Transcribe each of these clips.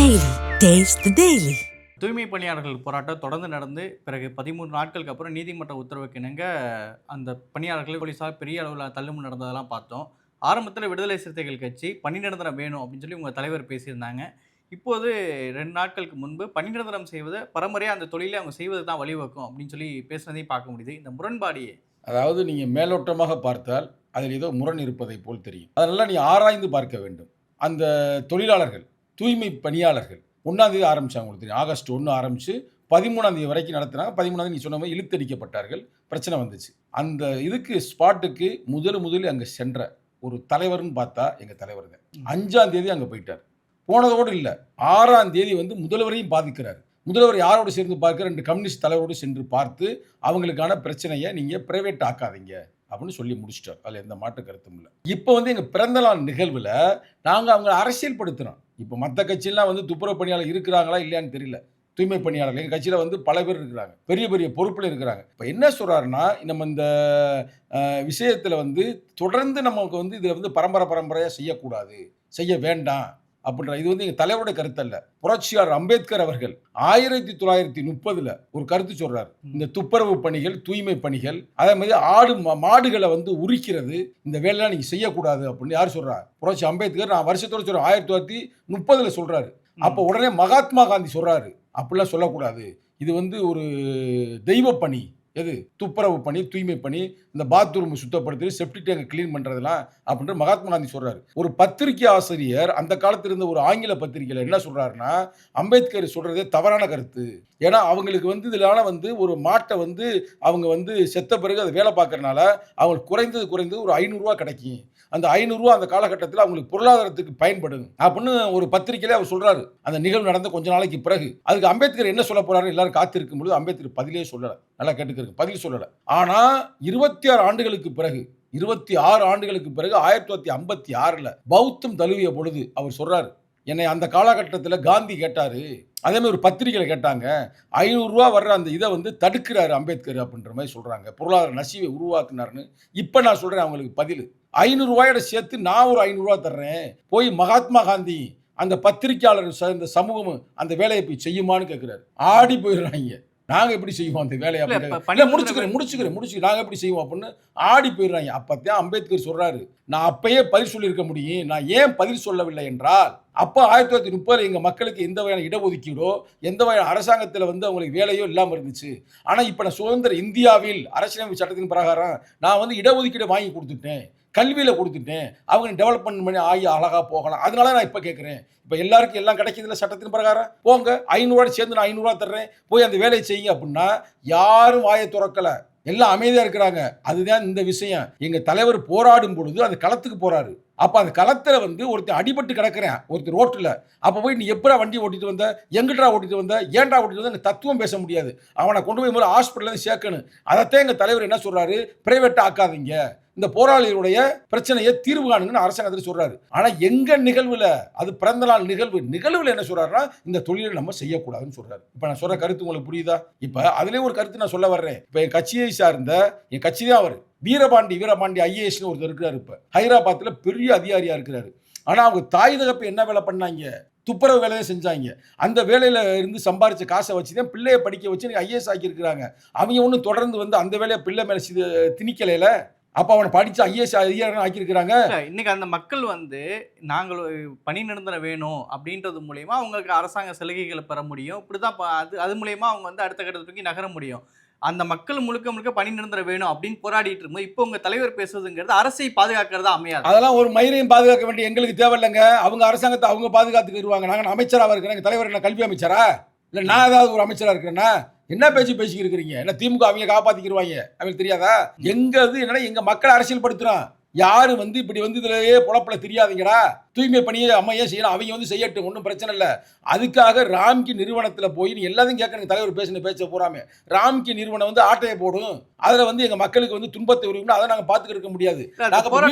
Taste the Daily. தூய்மை பணியாளர்கள் போராட்டம் தொடர்ந்து நடந்து பிறகு பதிமூணு நாட்களுக்கு அப்புறம் நீதிமன்ற உத்தரவுக்கு இணங்க அந்த பணியாளர்கள் போலீஸார் பெரிய அளவில் தள்ளுமுள் நடந்ததெல்லாம் பார்த்தோம். ஆரம்பத்தில் விடுதலை சிறுத்தைகள் கட்சி பணி நிரந்தரம் வேணும் அப்படின்னு சொல்லி உங்கள் தலைவர் பேசியிருந்தாங்க. இப்போது ரெண்டு நாட்களுக்கு முன்பு பணி நிரந்தரம் செய்வதை பரம்பரையாக அந்த தொழிலை அவங்க செய்வது தான் வழிவகுக்கும் அப்படின்னு சொல்லி பேசுனதையும் பார்க்க முடியுது. இந்த முரண்பாடியே அதாவது நீங்கள் மேலோட்டமாக பார்த்தால் அதில் ஏதோ முரண் இருப்பதை போல் தெரியும். அதெல்லாம் நீ ஆராய்ந்து பார்க்க வேண்டும். அந்த தொழிலாளர்கள் தூய்மை பணியாளர்கள். ஒன்றாந்தேதி ஆரம்பிச்சாங்க உங்களுக்கு தெரியும். ஆகஸ்ட் ஒன்று ஆரம்பித்து பதிமூணாம் தேதி வரைக்கும் நடத்தினாங்க பதிமூணாம் நீ சொன்ன மாதிரி இழுத்தடிக்கப்பட்டார்கள். பிரச்சனை வந்துச்சு. அந்த இதுக்கு ஸ்பாட்டுக்கு முதல் முதலில் அங்கே சென்ற ஒரு தலைவர்னு பார்த்தா எங்கள் தலைவர் தான் அஞ்சாம் தேதி அங்கே போயிட்டார். போனதோடு இல்லை. ஆறாம் தேதி வந்து முதல்வரையும் பாதிக்கிறார். முதல்வர் யாரோடு சேர்ந்து பார்க்க ரெண்டு கம்யூனிஸ்ட் தலைவரோடு சென்று பார்த்து அவங்களுக்கான பிரச்சனையை நீங்கள் பிரைவேட் ஆக்காதீங்க அப்படின்னு சொல்லி முடிச்சிட்டார். அதில் எந்த மாற்று கருத்தும் இல்லை. இப்போ வந்து எங்கள் பிறந்தநாள் நிகழ்வில் நாங்கள் அவங்களை அரசியல்படுத்துகிறோம் இப்போ மற்ற கட்சியெல்லாம் வந்து துப்புரவு பணியாளர் இருக்கிறாங்களா இல்லையான்னு தெரியல. தூய்மை பணியாளர்கள். எங்கள் கட்சியில் வந்து பல பேர் இருக்கிறாங்க. பெரிய பெரிய பொறுப்பில் இருக்கிறாங்க. இப்போ என்ன சொல்கிறாருன்னா நம்ம இந்த விஷயத்தில் வந்து தொடர்ந்து நமக்கு வந்து இதில் வந்து பரம்பரை பரம்பரையாக செய்யக்கூடாது. செய்ய வேண்டாம். அப்படின்ற இது வந்து எங்கள் தலைவரோட கருத்து அல்ல புரட்சியாளர் அம்பேத்கர் அவர்கள் ஆயிரத்தி தொள்ளாயிரத்தி முப்பதுல ஒரு கருத்து சொல்றாரு. இந்த துப்புரவு பணிகள் தூய்மை பணிகள் அதே மாதிரி ஆடு மாடுகளை வந்து உரிக்கிறது இந்த வேலையெல்லாம் நீங்க செய்யக்கூடாது அப்படின்னு யார் சொல்றா புரட்சி அம்பேத்கர் நான் வருஷத்தோட சொல்றேன் ஆயிரத்தி தொள்ளாயிரத்தி முப்பதுல சொல்றாரு அப்போ உடனே மகாத்மா காந்தி சொல்றாரு. அப்படிலாம் சொல்லக்கூடாது. இது வந்து ஒரு தெய்வ பணி எது? துப்புரவு பணி தூய்மை பணி இந்த பாத்ரூம் சுத்தப்படுத்தி செப்டி டேங்கை கிளீன் பண்ணுறதெல்லாம் அப்படின்ற மகாத்மா காந்தி சொல்றாரு. ஒரு பத்திரிகை ஆசிரியர் அந்த காலத்துல இருந்த ஒரு ஆங்கில பத்திரிகையில் என்ன சொல்றாருன்னா அம்பேத்கர் சொல்றதே தவறான கருத்து. ஏன்னா அவங்களுக்கு வந்து இதனால வந்து ஒரு மாட்டை வந்து அவங்க வந்து செத்த பிறகு அதை வேலை பார்க்கறதுனால அவங்களுக்கு குறைந்தது குறைந்தது ஒரு ஐநூறுரூவா கிடைக்கும். அந்த ஐநூறுரூவா அந்த காலகட்டத்தில் அவங்களுக்கு பொருளாதாரத்துக்கு பயன்படுது. அப்படின்னு ஒரு பத்திரிகையில அவர் சொல்றாரு. அந்த நிகழ்வு நடந்த கொஞ்ச நாளைக்கு பிறகு. அதுக்கு அம்பேத்கர் என்ன சொல்ல போறாரு எல்லாரும் காத்திருக்கும் பொழுது அம்பேத்கர் பதிலே சொல்லலை. நல்லா கேட்டுக்கிறேன் பதில் சொல்லலை. ஆனா இருபத்தி ஆறு ஆண்டுகளுக்கு பிறகு இருபத்தி ஆறு ஆண்டுகளுக்கு பிறகு ஆயிரத்தி தொள்ளாயிரத்தி ஐம்பத்தி ஆறில் பௌத்தம் தழுவிய பொழுது அவர் சொல்றாரு. என்னை அந்த காலகட்டத்தில் காந்தி கேட்டாரு. அதே மாதிரி ஒரு பத்திரிகையில் கேட்டாங்க. ஐநூறுரூவா வர்ற அந்த இதை வந்து தடுக்கிறாரு அம்பேத்கர் அப்படின்ற மாதிரி சொல்கிறாங்க பொருளாதார நசிவை உருவாக்குனாருன்னு. இப்போ நான் சொல்கிறேன் அவங்களுக்கு பதில். ஐநூறுரூவாயோட சேர்த்து நான் ஒரு ஐநூறுரூவா தர்றேன். போய் மகாத்மா காந்தி அந்த பத்திரிக்கையாளர் ச- இந்த சமூகம் அந்த வேலையை போய் செய்யுமான்னு கேட்குறாரு ஆடி போயிடுறாங்க. நாங்கள் எப்படி செய்வோம் அந்த வேலையை அப்படி முடிச்சுக்கிறேன் முடிச்சுக்கிறேன் முடிச்சு நாங்கள் எப்படி செய்வோம் அப்படின்னு ஆடி போயிடுறாங்க. அப்பத்தான் அம்பேத்கர் சொல்றாரு. நான் அப்பயே பதில் சொல்லியிருக்க முடியும். நான் ஏன் பதில் சொல்லவில்லை என்றால் அப்போ ஆயிரத்தி தொள்ளாயிரத்தி முப்பதுல எங்கள் மக்களுக்கு எந்த வகையான இடஒதுக்கீடோ எந்த வகையான அரசாங்கத்தில் வந்து அவங்களுக்கு வேலையோ இல்லாமல் இருந்துச்சு. ஆனால் இப்போ நான் சுதந்திர இந்தியாவில் அரசியலமைப்பு சட்டத்தின் பிரகாரம் நான் வந்து இடஒதுக்கீடு வாங்கி கொடுத்துட்டேன். கல்வியில் கொடுத்துட்டேன். அவங்க டெவலப்மெண்ட் பண்ணி ஆகி அழகாக போகலாம். அதனால நான் இப்போ கேட்குறேன் இப்போ எல்லாருக்கும் எல்லாம் கிடைக்குதுல சட்டத்தின் பிரகாரம்? போங்க. ஐநூறுவா சேர்ந்து நான் ஐநூறுரூவா தர்றேன். போய் அந்த வேலையை செய்யுங்க அப்படின்னா யாரும் வாயை துறக்கலை. எல்லாம் அமைதியாக இருக்கிறாங்க. அதுதான் இந்த விஷயம். எங்கள் தலைவர் போராடும் பொழுது அந்த களத்துக்கு போகிறாரு அப்போ அந்த களத்தில் வந்து ஒருத்தர் அடிபட்டு கிடக்குறேன். ஒருத்தர் ரோட்டில். அப்போ போய் நீ எப்படா வண்டி ஓட்டிட்டு வந்த? எங்கிட்டா ஓட்டிட்டு வந்த? ஏன்டா ஓட்டிட்டு வந்த? தத்துவம் பேச முடியாது. அவனை கொண்டு போய் முதல்ல ஹாஸ்பிட்டல் சேர்க்கணும். அதைத்தான் எங்கள் தலைவர் என்ன சொல்கிறாரு பிரைவேட் ஆக்காதீங்க. இந்த போராளிகளுடைய பிரச்சனையை தீர்வு காணுங்கன்னு அரசாங்கத்தில் சொல்றாரு. ஆனா எங்க நிகழ்வுல? அது பிறந்த நாள் நிகழ்வு. நிகழ்வுல என்ன சொல்றாருன்னா இந்த தொழிலை நம்ம செய்யக்கூடாதுன்னு சொல்றாரு. இப்ப நான் சொல்ற கருத்து உங்களுக்கு புரியுதா? இப்ப அதுலயே ஒரு கருத்து நான் சொல்ல வர்றேன். இப்ப என் கட்சியை சார்ந்த என் கட்சி தான் அவர். வீரபாண்டி வீரபாண்டி ஐஏஎஸ்னு ஒருத்தர் இருக்கிறார் இப்ப. ஹைதராபாத்ல பெரிய அதிகாரியா இருக்கிறாரு. ஆனா அவங்க தாய் தகப்பு என்ன வேலை பண்ணாங்க? துப்புரவு வேலையை செஞ்சாங்க. அந்த வேலையில இருந்து சம்பாரிச்ச காசை வச்சு தான் பிள்ளையை படிக்க வச்சு எனக்கு ஐஏஎஸ் ஆக்கியிருக்கிறாங்க. அவங்க ஒன்றும் தொடர்ந்து வந்து அந்த வேலையை பிள்ளை மேலே திணிக்கலையில? அப்போ அவனை படிச்சு ஐஏஎஸ் அதிகாரம் ஆக்கியிருக்கிறாங்க. இன்னைக்கு அந்த மக்கள் வந்து நாங்கள் பணி நிரந்தரம் வேணும் அப்படின்றது மூலயமா அவங்களுக்கு அரசாங்க சலுகைகளை பெற முடியும். இப்படிதான் தான் அது அது மூலயமா அவங்க வந்து அடுத்த கட்டத்துக்கு நகர முடியும். அந்த மக்கள் முழுக்க முழுக்க பணி நிரந்தரம் வேணும் அப்படின்னு போராடிட்டு இருக்கும்போது இப்போ உங்க தலைவர் பேசுறதுங்கிறது அரசை பாதுகாக்கிறதா அமையாது. அதெல்லாம் ஒரு மயிரையும் பாதுகாக்க வேண்டிய எங்களுக்கு தேவையில்லைங்க. அவங்க அரசாங்கத்தை அவங்க பாதுகாத்துக்கிடுவாங்க நாங்கள் அமைச்சராக இருக்கிறேன். எங்கள் தலைவர் என்ன கல்வி அமைச்சரா? இல்லை நான் ஏதாவது ஒரு அமைச்சராக இருக்கிறேன்னா என்ன பேச்சு பேசிக்கிட்டு இருக்கிறீங்க? என்ன திமுக அவங்க காப்பாத்திக்கிடுவாங்க அவங்களுக்கு தெரியாதா? எங்க இது என்னன்னா எங்க மக்களை அரசியல் படுத்துறோம் யாரு வந்து இப்படி வந்து இதுலயே பொழப்புல தெரியாதீங்கடா? தூய்மை பணியை அம்மா ஏன் செய்யணும். அவங்க வந்து செய்யட்டும். ஒன்றும் பிரச்சனை இல்லை. அதுக்காக ராம்கி நிறுவனத்தில் போய் நீ எல்லாத்தையும் கேட்கணும் தலைவர் பேசின பேச்ச பூராமே. ராம்கி நிறுவனம் வந்து ஆட்டையை போடும். அதில் வந்து எங்கள் மக்களுக்கு வந்து துன்பத்தை உருவினா அதை நாங்கள் பார்த்துக்கிட்டு இருக்க முடியாது.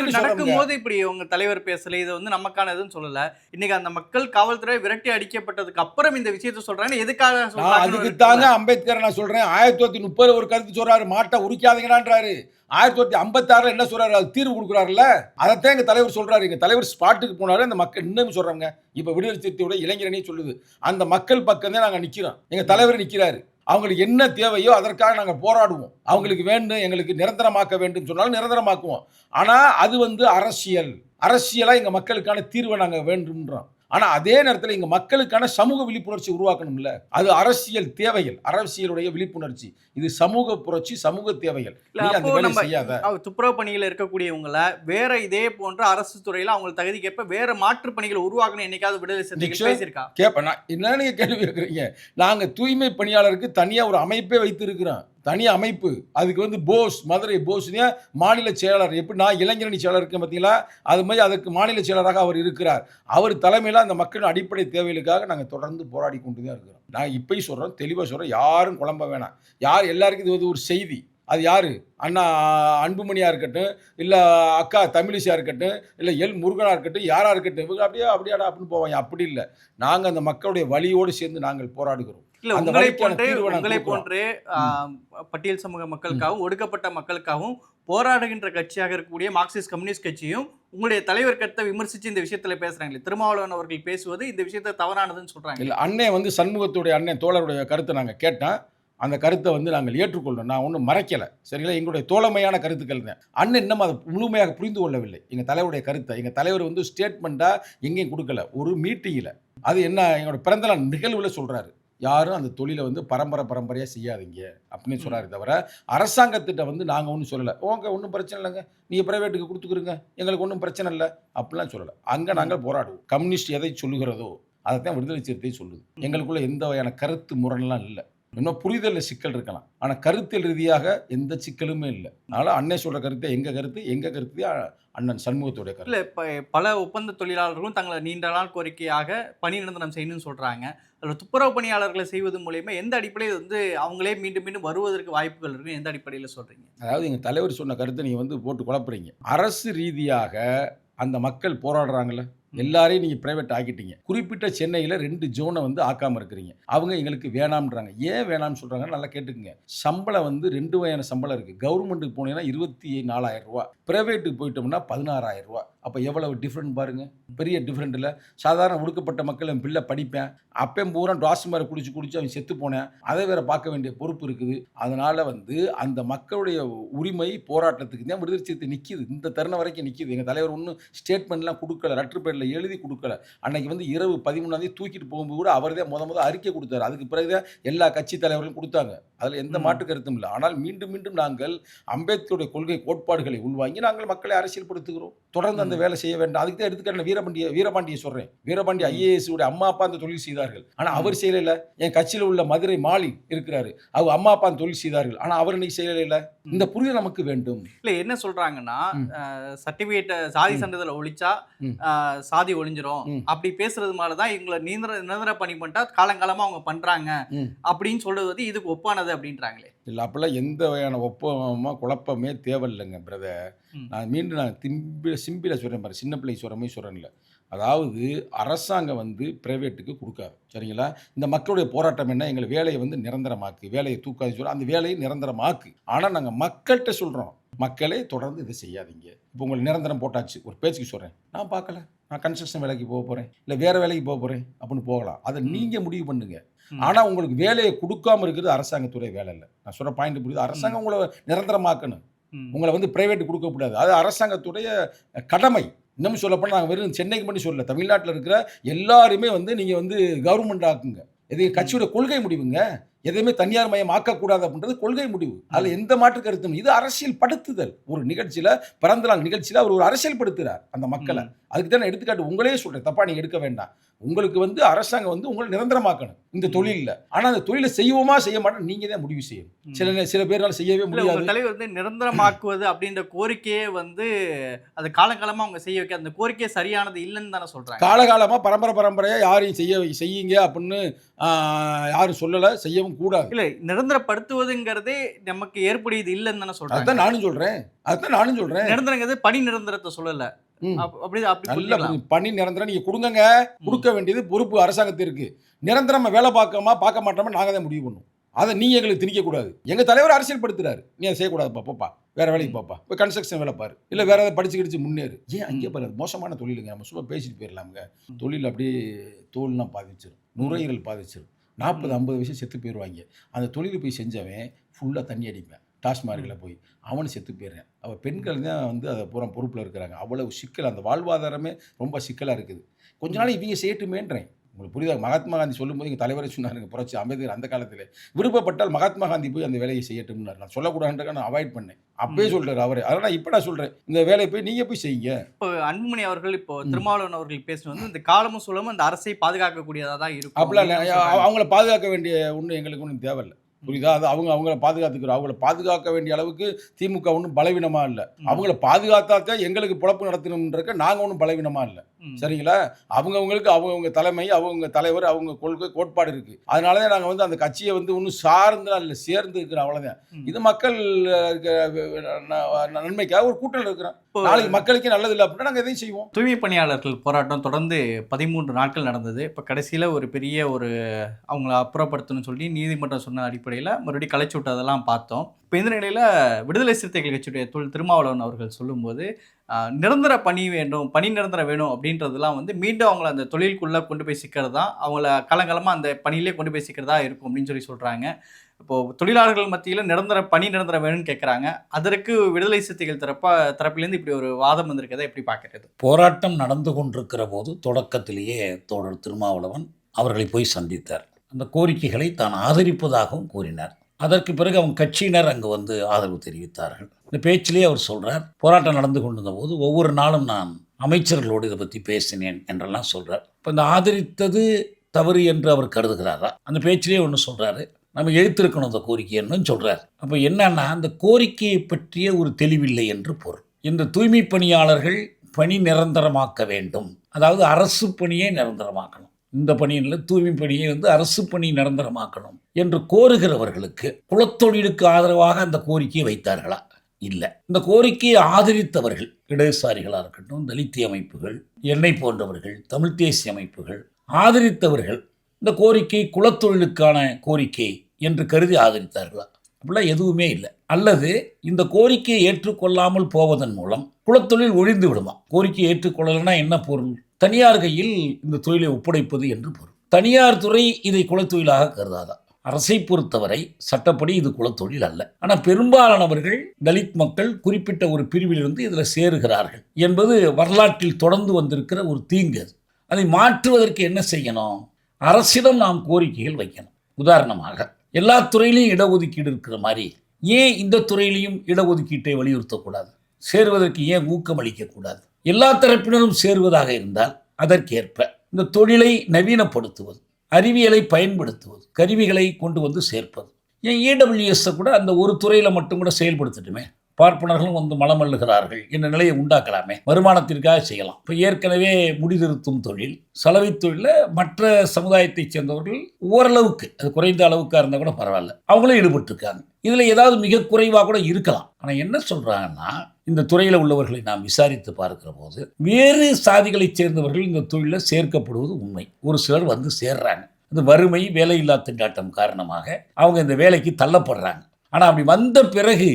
சொல்றோம்ங்க. நடக்கும்போது இப்படி உங்க தலைவர் பேசல. இது வந்து நமக்கானதுன்னு சொல்லல. இன்னைக்கு அந்த மக்கள் காவல்துறை விரட்டி அடிக்கப்பட்டதுக்கு அப்புறம் இந்த விஷயத்த சொல்றாங்க. எதுக்காக அதுக்கு தாங்க அம்பேத்கர் நான் சொல்றேன். ஆயிரத்தி தொள்ளாயிரத்தி முப்பது ஒரு கருத்து சொல்றாரு. மாட்டை உரிக்காதீங்கடான்றாரு. ஆயிரத்தி தொள்ளாயிரத்தி ஐம்பத்தாறுல என்ன சொல்றாரு? அது தீர்வு கொடுக்குறாருல்ல? அதைத்தான் எங்க தலைவர் சொல்றாரு. எங்க தலைவர் ஸ்பாட்டுக்கு போனாரு. அந்த மக்கள் இன்னும் சொல்றாங்க. இப்ப விடுதலை சிறுத்தையோட இளைஞரணி சொல்லுது. அந்த மக்கள் பக்கம் தான் நாங்க நிக்கிறோம். எங்க தலைவர் நிக்கிறாரு. அவங்களுக்கு என்ன தேவையோ அதற்காக நாங்கள் போராடுவோம். அவங்களுக்கு வேண்டும் எங்களுக்கு நிரந்தரமாக்க வேண்டும் சொன்னாலும் நிரந்தரமாக்குவோம். ஆனால் அது வந்து அரசியல். அரசியலாக எங்கள் மக்களுக்கான தீர்வை நாங்கள் வேண்டும்ன்றோம். ஆனா அதே நேரத்தில் எங்க மக்களுக்கான சமூக விழிப்புணர்ச்சி உருவாக்கணும்ல. அது அரசியல் தேவைகள். அரசியலுடைய விழிப்புணர்ச்சி. இது சமூக புரட்சி சமூக தேவைகள். அந்த நம்ம செய்யாத. துப்புரவு பணியில் இருக்கக்கூடியவங்கள வேற இதே போன்ற அரசு துறையில அவங்க தகுதிக்கேற்ப வேற மாற்று பணிகளை உருவாக்கணும் என்னைக்காவது விடுதலை. பேசியிருக்கா? கேட்பேன் நான் என்ன கேள்வி கேட்குறீங்க நாங்கள் தூய்மை பணியாளருக்கு தனியாக ஒரு அமைப்பே வைத்திருக்கிறோம். தனி அமைப்பு. அதுக்கு வந்து போஸ் மதுரை போஸ்னே மாநில செயலாளர். எப்படி நான் இளைஞரணி செயலர் இருக்கேன் பார்த்தீங்களா? அது மாதிரி அதுக்கு மாநில செயலராக அவர் இருக்கிறார். அவர் தலைமையில் அந்த மக்களின் அடிப்படை தேவைகளுக்காக நாங்கள் தொடர்ந்து போராடி கொண்டு தான் இருக்கிறோம். நான் இப்பயும் சொல்கிறோம் தெளிவாக சொல்கிறோம் யாரும் குழம்ப வேணாம். யார் எல்லாருக்கும் இது வந்து ஒரு செய்தி. அது யார்? அண்ணா அன்புமணியாக இருக்கட்டும் இல்லை அக்கா தமிழிசையாக இருக்கட்டும் இல்லை எல் முருகனாக இருக்கட்டும் யாராக இருக்கட்டும் இவங்க அப்படியே அப்படியாடா அப்படின்னு போவாங்க. அப்படி இல்லை. நாங்கள் அந்த மக்களுடைய வழியோடு சேர்ந்து நாங்கள் போராடுகிறோம். இல்ல உங்களை போன்று நாங்க உங்களை. போன்று பட்டியல் சமூக மக்களுக்காகவும் ஒடுக்கப்பட்ட மக்களுக்காகவும் போராடுகின்ற கட்சியாக இருக்கக்கூடிய மார்க்சிஸ்ட் கம்யூனிஸ்ட் கட்சியும் உங்களுடைய தலைவர் கருத்தை விமர்சிச்சு இந்த விஷயத்துல பேசுறாங்களே. திருமாவளவன் அவர்கள் பேசுவது இந்த விஷயத்தை தவறானதுன்னு சொல்றாங்க இல்லை அண்ணன் வந்து சண்முகத்துடைய அண்ணன் தோழருடைய கருத்தை நாங்கள் கேட்டோம் அந்த கருத்தை வந்து நாங்கள் ஏற்றுக்கொள்றோம். நான் ஒன்றும் மறைக்கலை. சரிங்களா? எங்களுடைய தோழமையான கருத்துக்கள் தான். அண்ணன் இன்னும் அதை முழுமையாக புரிந்து கொள்ளவில்லை. எங்கள் தலைவருடைய கருத்தை. எங்கள் தலைவர் வந்து ஸ்டேட்மெண்ட்டாக எங்கேயும் கொடுக்கல. ஒரு மீட்டிங்கில். அது என்ன எங்களோட பிறந்தநாள் நிகழ்வில் சொல்கிறாரு யாரும் அந்த தொழிலை வந்து பரம்பரை பரம்பரையாக செய்யாதீங்க அப்படின்னு சொல்கிறாரு தவிர அரசாங்கத்திட்ட வந்து நாங்கள் ஒன்றும் சொல்லலை. ஓகே ஒன்றும் பிரச்சனை இல்லைங்க. நீங்கள் ப்ரைவேட்டுக்கு கொடுத்துக்கிறீங்க எங்களுக்கு ஒன்றும் பிரச்சனை இல்லை. அப்படிலாம் சொல்லலை. அங்கே நாங்கள் போராடுவோம். கம்யூனிஸ்ட் எதை சொல்லுகிறதோ அதைத்தான் விடுதலை சிறுத்தை சொல்லுது. எங்களுக்குள்ள எந்த வகையான கருத்து முரண்லாம் இல்லை. இன்னும் புரிதலில் சிக்கல் இருக்கலாம். ஆனால் கருத்தியல் ரீதியாக எந்த சிக்கலுமே இல்லை. அதனால் அண்ணன் சொல்கிற கருத்தை எங்கள் கருத்து எங்கள் கருத்து அண்ணன் சண்முகத்துடைய கருத்து. இல்ல இப்ப பல ஒப்பந்த தொழிலாளர்களும் தங்களை நீண்ட நாள் கோரிக்கையாக பணி நிரந்தரம் செய்யணும்னு சொல்றாங்க. அதுல துப்புரவு பணியாளர்களை செய்வது மூலியமா எந்த அடிப்படையில் வந்து அவங்களே மீண்டும் மீண்டும் வருவதற்கு வாய்ப்புகள் இருக்கு எந்த அடிப்படையில் சொல்றீங்க? அதாவது எங்கள் தலைவர் சொன்ன கருத்தை நீங்கள் வந்து போட்டு குழப்புறீங்க. அரசு ரீதியாக அந்த மக்கள் போராடுறாங்கல்ல? எல்லாரையும் நீங்கள் ப்ரைவேட் ஆக்கிட்டீங்க. குறிப்பிட்ட சென்னையில் ரெண்டு ஜோனை வந்து ஆக்காமல் இருக்கிறீங்க. அவங்க எங்களுக்கு வேணாம்ன்றாங்க. ஏன் வேணாம்னு சொல்கிறாங்க நல்லா கேட்டுக்குங்க. சம்பளம் வந்து ரெண்டு வகையான சம்பளம் இருக்குது கவர்மெண்ட்டுக்கு போனீங்கன்னா இருபத்தி நாலாயிரம் ரூபா. ப்ரைவேட்டுக்கு போயிட்டோம்னா பதினாறாயிரம் ரூபா. அப்போ எவ்வளவு டிஃப்ரெண்ட் பாருங்கள் பெரிய டிஃப்ரெண்ட் இல்லை. சாதாரண ஒடுக்கப்பட்ட மக்கள் என் பிள்ளை படிப்பேன். அப்பயும் பூரா டாஸ்மாரை குடிச்சு குடிச்சு அவன் செத்து போனேன். அதை வேற பார்க்க வேண்டிய பொறுப்பு இருக்குது. அதனால வந்து அந்த மக்களுடைய உரிமை போராட்டத்துக்கு தான் விடுதலை சேர்த்து நிற்கிது இந்த தருணம் வரைக்கும் நிற்கிது எங்கள் தலைவர் ஒன்றும் ஸ்டேட்மெண்ட்லாம் கொடுக்கல. லெட்டர் எழுதி கொடுக்கல. அன்னைக்கு வந்து இரவு பதிமூணாம் தேதி தூக்கிட்டு போகும்போது கூட அவர் தான் முத முத அறிக்கை கொடுத்தாரு. அதுக்கு பிறகு தான் எல்லா கட்சி தலைவர்களும் கொடுத்தாங்க. அதில் எந்த. மாற்று கருத்தும் இல்லை. ஆனால் மீண்டும் மீண்டும் நாங்கள் அம்பேத்கருடைய கொள்கை கோட்பாடுகளை உள்வாங்கி நாங்கள் மக்களை அரசியல்படுத்துகிறோம். தொடர்ந்து அந்த. வேலை செய்ய வேண்டாம். அதுக்கு தான் எடுத்துக்காட்டு வீரபாண்டிய வீரபாண்டிய சொல்றேன். வீரபாண்டி. ஐஏஎஸ் உடைய அம்மா அப்பா அந்த தொழில் செய்தார்கள். ஆனா ம். அவர் செய்யல என் கட்சியில் உள்ள மதுரை மாலி இருக்கிறாரு. அவங்க அம்மா அப்பா தொழில் செய்தார்கள். ஆனா அவர் இன்னைக்கு செய்யல இந்த புரிதல் நமக்கு வேண்டும் இல்ல என்ன சொல்றாங்கன்னா. சர்டிபிகேட் சாதி. சான்றிதழை ஒழிச்சா சாதி ஒழிஞ்சிரும். அப்படி பேசுறது மாதிரிதான் இவங்களை நிரந்தர நிரந்தர பணி பண்ணிட்டா காலங்காலமா அவங்க பண்றாங்க. அப்படின்னு சொல்றது வந்து இதுக்கு ஒப்பானது அப்படின்றாங்களே இல்லை அப்பெல்லாம் எந்த வகையான ஒப்பமோ குழப்பமே தேவையில்லைங்க பிரதர். நான் மீண்டும் நான் திம்பி சிம்பியில் சொல்கிறேன் பாரு. சின்ன பிள்ளை சொல்கிற மாதிரி சொல்கிறேன்ல அதாவது அரசாங்கம் வந்து பிரைவேட்டுக்கு கொடுக்காது. சரிங்களா? இந்த மக்களுடைய போராட்டம் என்ன? எங்களை வேலையை வந்து நிரந்தரமாக்கு. வேலையை தூக்காது சொல்ல அந்த வேலையை நிரந்தரமாக்கு. ஆனால் நாங்கள் மக்கள்கிட்ட சொல்கிறோம் மக்களே தொடர்ந்து இதை செய்யாதீங்க. இப்போ உங்களுக்கு நிரந்தரம் போட்டாச்சு. ஒரு பேச்சுக்கு சொல்கிறேன் நான் பார்க்கல. நான் கன்ஸ்ட்ரக்ஷன் வேலைக்கு போக போகிறேன் இல்லை வேறு வேலைக்கு போக போகிறேன் அப்படின்னு போகலாம். அதை. நீங்கள் முடிவு பண்ணுங்க. ஆனா உங்களுக்கு வேலையை கொடுக்காம இருக்கிறது அரசாங்கத்துடைய வேலை இல்லை. நான் சொல்ற பாயிண்ட் புரியுது? அரசாங்கம் உங்களை நிரந்தரமாக்கணும். உங்களை வந்து பிரைவேட் கொடுக்கக்கூடாது அது அரசாங்கத்துடைய கடமை. இன்னும் சொல்லப்போனால் நாங்கள் வெறும் சென்னைக்கு மட்டும் சொல்லல. தமிழ்நாட்டில் இருக்கிற எல்லாருமே வந்து நீங்கள் வந்து கவர்மெண்ட் ஆக்குங்க. இது கட்சியோட கொள்கை முடிவுங்க. எதையுமே தனியார் மயம் ஆக்கக்கூடாது அப்படின்றது கொள்கை முடிவு. அதில் எந்த மாற்று கருத்தும். இது அரசியல் படுத்துதல். ஒரு நிகழ்ச்சியில் பிறந்த நாள் நிகழ்ச்சியில் அவர் ஒரு அரசியல் படுத்துறார் அந்த மக்களை. அதுக்கு தான் எடுத்துக்காட்டு உங்களே சொல்கிறேன் தப்பா நீங்கள் எடுக்க வேண்டாம். உங்களுக்கு வந்து அரசாங்கம் வந்து உங்களை நிரந்தரமாக்கணும். இந்த தொழிலில். ஆனால் அந்த தொழிலை செய்வோமா செய்ய மாட்டோம் நீங்கள் தான் முடிவு செய்யணும். சில சில பேரால் செய்யவே முடியாது. தலைவர் வந்து நிரந்தரமாக்குவது அப்படின்ற கோரிக்கையே வந்து அது காலங்காலமா அவங்க செய்ய வைக்க அந்த கோரிக்கை சரியானது இல்லைன்னு தானே சொல்றாங்க. காலகாலமாக பரம்பரை பரம்பரையாக யாரையும் செய்ய செய்யுங்க அப்படின்னு யாரும் சொல்லலை செய்யவும் கூடாது. இல்ல நிரந்தரப்படுத்துவதுங்கிறதே நமக்கு ஏற்புடையது இல்லைன்னு தானே அதுதான் நானும் சொல்கிறேன் அதுதான் நானும் சொல்கிறேன் நிரந்தரங்கிறது பணி நிரந்தரத்தை சொல்லல. அப்படி அப்படி. பணி நிரந்தரம் நீங்கள் கொடுங்கங்க. கொடுக்க வேண்டியது பொறுப்பு அரசாங்கத்திற்கு. நிரந்தரமா வேலை பார்க்காம பார்க்க மாட்டோமா நாங்கள் தான் முடிவு பண்ணுவோம். அதை நீ எங்களுக்கு திணிக்கக்கூடாது. எங்கள் தலைவர் அரசியல் படுத்துறாரு. நீ அதை செய்யக்கூடாதுப்பா போப்பா வேற வேலைக்கு பாப்பா இப்போ கன்ஸ்ட்ரக்ஷன் வேலை பாரு. இல்லை வேற ஏதாவது படிச்சு கிடிச்சு முன்னேறு. ஏன் அங்கே பாரு மோசமான தொழிலுங்க. நம்ம சும்மா பேசிட்டு போயிடலாமுங்க தொழில் அப்படியே தோல்லாம் பாதிச்சிடும் நுரையீரல் பாதிச்சிடும் நாற்பது ஐம்பது வயசு செத்து போயிடுவாங்க அந்த தொழில் போய் செஞ்சவன் ஃபுல்லாக தண்ணி அடிப்பேன். டாஸ்மார்க்கில் போய். அவனு செத்து போயிடுறேன். அவள் பெண்கள் தான் வந்து அதை பூரா பொறுப்பில் இருக்கிறாங்க. அவ்வளவு சிக்கல். அந்த வாழ்வாதாரமே ரொம்ப சிக்கலாக இருக்குது. கொஞ்ச நாள் இவங்க செய்யட்டுமேன்றேன். உங்களுக்கு புரியுதா? மகாத்மா காந்தி சொல்லும்போது எங்கள் தலைவரை சொன்னாருங்க புரட்சி அம்பேத்கர் அந்த காலத்தில். விருப்பப்பட்டால் மகாத்மா காந்தி போய் அந்த வேலையை செய்யட்டும்னாரு. நான் சொல்லக்கூடாதுன்றக்க நான் அவாய்ட் பண்ணேன். அப்பயே சொல்றாரு அவரே. அதனால் இப்போ நான் சொல்கிறேன் இந்த வேலையை போய் நீங்கள் போய் செய்யுங்க. இப்போ அன்புமணி அவர்கள் இப்போ. திருமாவளவன் அவர்கள் பேசுனது வந்து இந்த காலமும் சூழலும் அந்த அரசை பாதுகாக்கக்கூடியதா தான் இருக்கும். அப்படிலாம். அவங்கள பாதுகாக்க வேண்டிய ஒன்றும் எங்களுக்கு ஒன்றும் தேவையில்லை. புரியுதா? அது அவங்க அவங்கள பாதுகாத்துக்கிறோம் அவங்கள பாதுகாக்க வேண்டிய அளவுக்கு திமுக ஒன்றும் பலவீனமா இல்லை. அவங்கள பாதுகாத்தாக்க எங்களுக்கு பொழப்பு நடத்தணுன்றக்க நாங்கள் ஒன்றும் பலவீனமா இல்லை. சரிங்களா? அவங்கவுங்களுக்கு அவங்கவுங்க தலைமை அவங்கவுங்க தலைவர் அவங்க கொள்கை கோட்பாடு இருக்கு. அதனால தான் நாங்கள் வந்து அந்த கட்சியை வந்து ஒன்றும் சார்ந்து இல்லை சேர்ந்து இருக்கிறோம் அவ்வளோதான். இது மக்கள் நன்மைக்காக ஒரு கூட்டம் இருக்கிறோம். நாளைக்கு மக்களுக்கே நல்லது இல்லை அப்படின்னா நாங்கள் எதையும் செய்வோம். தூய்மை பணியாளர்கள் போராட்டம் தொடர்ந்து பதிமூன்று நாட்கள் நடந்தது. இப்போ கடைசியில் ஒரு பெரிய ஒரு அவங்கள அப்புறப்படுத்தணும்னு சொல்லி நீதிமன்றம் சொன்ன அடிப்படையில் மறுபடியும் கலைச்சு விட்டதெல்லாம் பார்த்தோம். இப்போ இந்த நிலையில் விடுதலை சிறுத்தைகள் கட்சியுடைய தொல் திருமாவளவன் அவர்கள் சொல்லும்போது நிரந்தர பணி வேண்டும் பணி நிரந்தரம் வேணும் அப்படின்றதெல்லாம் வந்து மீண்டும் அவங்கள அந்த தொழிலுக்குள்ளே கொண்டு போய் சிக்கிறது தான் அவங்கள காலங்காலமாக அந்த பணியிலே கொண்டு போய் சிக்கிறதா இருக்கும் அப்படின்னு சொல்லி சொல்கிறாங்க இப்போது தொழிலாளர்கள் மத்தியில் நிரந்தர பணி நிரந்தரம் வேணும்னு கேட்குறாங்க அதற்கு விடுதலை சிறுத்தைகள் தரப்பா தரப்பிலேருந்து இப்படி ஒரு வாதம் வந்திருக்கதை எப்படி பார்க்கறது? போராட்டம் நடந்து கொண்டிருக்கிற போது தொடக்கத்திலேயே தோழர் திருமாவளவன் அவர்களை போய் சந்தித்தார். அந்த கோரிக்கைகளை தான் ஆதரிப்பதாகவும் கூறினார். அதற்கு பிறகு அவங்க கட்சியினர் அங்கு வந்து ஆதரவு தெரிவித்தார்கள். இந்த பேச்சிலே அவர் சொல்கிறார் போராட்டம் நடந்து கொண்டிருந்த போது ஒவ்வொரு நாளும் நான் அமைச்சர்களோடு இதை பற்றி பேசினேன் என்றெல்லாம் சொல்கிறார் இப்போ இந்த ஆதரித்தது தவறு என்று அவர் கருதுகிறாரா? அந்த பேச்சிலே ஒன்று சொல்கிறாரு நம்ம எழுத்திருக்கணும் அந்த கோரிக்கைன்னு சொல்கிறார் அப்போ என்னன்னா அந்த கோரிக்கையை பற்றிய ஒரு தெளிவில்லை என்று பொருள். இந்த தூய்மை பணியாளர்கள் பணி நிரந்தரமாக்க வேண்டும். அதாவது அரசு பணியை நிரந்தரமாக்கணும். இந்த பணியில் தூய்மை பணியை வந்து அரசு பணி நிரந்தரமாக்கணும் என்று கோருகிறவர்களுக்கு குலத்தொழிலுக்கு ஆதரவாக அந்த கோரிக்கையை வைத்தார்களா? இல்லை. இந்த கோரிக்கையை ஆதரித்தவர்கள் இடதுசாரிகளாக இருக்கட்டும் தலித்திய அமைப்புகள் எண்ணெய் போன்றவர்கள் தமிழ் தேசிய அமைப்புகள் ஆதரித்தவர்கள் இந்த கோரிக்கை குலத்தொழிலுக்கான கோரிக்கை என்று கருதி ஆதரித்தார்களா? அப்படிலாம் எதுவுமே இல்லை. அல்லது இந்த கோரிக்கையை ஏற்றுக்கொள்ளாமல் போவதன் மூலம் குலத்தொழில் ஒழிந்து விடுமா? கோரிக்கையை ஏற்றுக்கொள்ளலைன்னா என்ன பொருள்? தனியார் கையில் இந்த தொழிலை ஒப்படைப்பது என்று பொருள். தனியார் துறை இதை குலத்தொழிலாக கருதாதா? அரசை பொறுத்தவரை சட்டப்படி இது குலத்தொழில் அல்ல. ஆனால் பெரும்பாலானவர்கள் தலித் மக்கள் குறிப்பிட்ட ஒரு பிரிவிலிருந்து இதில் சேருகிறார்கள் என்பது வரலாற்றில் தொடர்ந்து வந்திருக்கிற ஒரு தீங்கு அது. அதை மாற்றுவதற்கு என்ன செய்யணும்? அரசிடம் நாம் கோரிக்கைகள் வைக்கணும். உதாரணமாக எல்லா துறையிலையும் இடஒதுக்கீடு இருக்கிற மாதிரி ஏன் இந்த துறையிலையும் இடஒதுக்கீட்டை வலியுறுத்தக்கூடாது? சேருவதற்கு ஏன் ஊக்கம் அளிக்கக்கூடாது எல்லா தரப்பினரும் சேருவதாக இருந்தால் அதற்கேற்ப இந்த தொழிலை நவீனப்படுத்துவது அறிவியலை பயன்படுத்துவது கருவிகளை கொண்டு வந்து சேர்ப்பது. ஏன் இடபிள்யூஎஸ்ஸை கூட அந்த ஒரு துறையில் மட்டும் கூட செயல்படுத்தட்டுமே? பார்ப்பனர்களும் வந்து மலமல்லுகிறார்கள் என்ற நிலையை உண்டாக்கலாமே? வருமானத்திற்காக செய்யலாம். இப்போ ஏற்கனவே முடிதிருத்தும் தொழில் சலவை தொழிலில் மற்ற சமுதாயத்தைச் சேர்ந்தவர்கள் ஓரளவுக்கு அது குறைந்த அளவுக்காக இருந்தால் கூட பரவாயில்ல. அவங்களும் ஈடுபட்டிருக்காங்க. இதில் ஏதாவது மிக குறைவாக கூட இருக்கலாம். ஆனால் என்ன சொல்கிறாங்கன்னா இந்த துறையில் உள்ளவர்களை நாம் விசாரித்து பார்க்கிற போது வேறு சாதிகளைச் சேர்ந்தவர்கள் இந்த தொழிலில் சேர்க்கப்படுவது உண்மை. ஒரு சிலர் வந்து சேர்றாங்க. இந்த வறுமை வேலையில்லா திண்டாட்டம் காரணமாக அவங்க இந்த வேலைக்கு தள்ளப்படுறாங்க. ஆனால் அப்படி வந்த பிறகு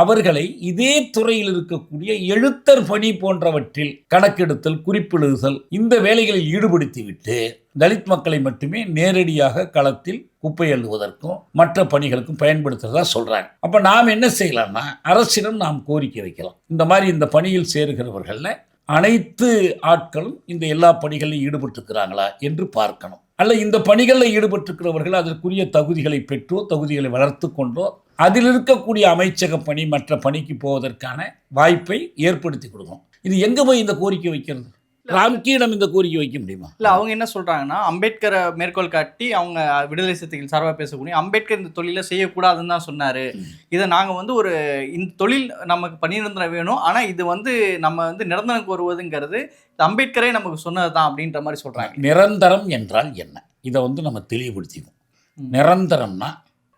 அவர்களை இதே துறையில் இருக்கக்கூடிய எழுத்தர் பணி போன்றவற்றில் கணக்கெடுத்தல் குறிப்பிடுதல் இந்த வேலைகளில் ஈடுபடுத்திவிட்டு தலித் மக்களை மட்டுமே நேரடியாக களத்தில் குப்பை அள்ளுவதற்கும் மற்ற பணிகளுக்கும் பயன்படுத்துறதா சொல்கிறாங்க அப்போ நாம் என்ன செய்யலாம்னா அரசிடம் நாம் கோரிக்கை வைக்கலாம். இந்த மாதிரி இந்த பணியில் சேருகிறவர்களில் அனைத்து ஆட்களும் இந்த எல்லா பணிகளிலும் ஈடுபட்டிருக்கிறாங்களா என்று பார்க்கணும். அல்ல இந்த பணிகளில் ஈடுபட்டிருக்கிறவர்கள் அதற்குரிய தகுதிகளை பெற்றோ தகுதிகளை வளர்த்து கொண்டோ அதில் இருக்கக்கூடிய அமைச்சக பணி மற்ற பணிக்கு போவதற்கான வாய்ப்பை ஏற்படுத்தி கொடுக்கணும் இது எங்கே போய் இந்த கோரிக்கை வைக்கிறது? ராம்கீடம் இந்த கோரிக்கை வைக்க முடியுமா? இல்ல அவங்க என்ன சொல்றாங்கன்னா அம்பேத்கரை மேற்கோள் காட்டி அவங்க விடுதலை சிறுத்தைகள் சார்பாக பேசக்கூடிய அம்பேத்கர் இந்த தொழிலை செய்யக்கூடாதுன்னு தான் சொன்னாரு. இதை நாங்க வந்து ஒரு இந்த தொழில் நமக்கு பணிநிரந்தரம் வேணும். ஆனா இது வந்து நம்ம வந்து நிரந்தரம் கோருவதுங்கிறது அம்பேத்கரே நமக்கு சொன்னது தான் அப்படின்ற மாதிரி சொல்றாங்க. நிரந்தரம் என்றால் என்ன? இதை வந்து நம்ம தெளிவுபடுத்திக்குவோம் ம். நிரந்தரம்னா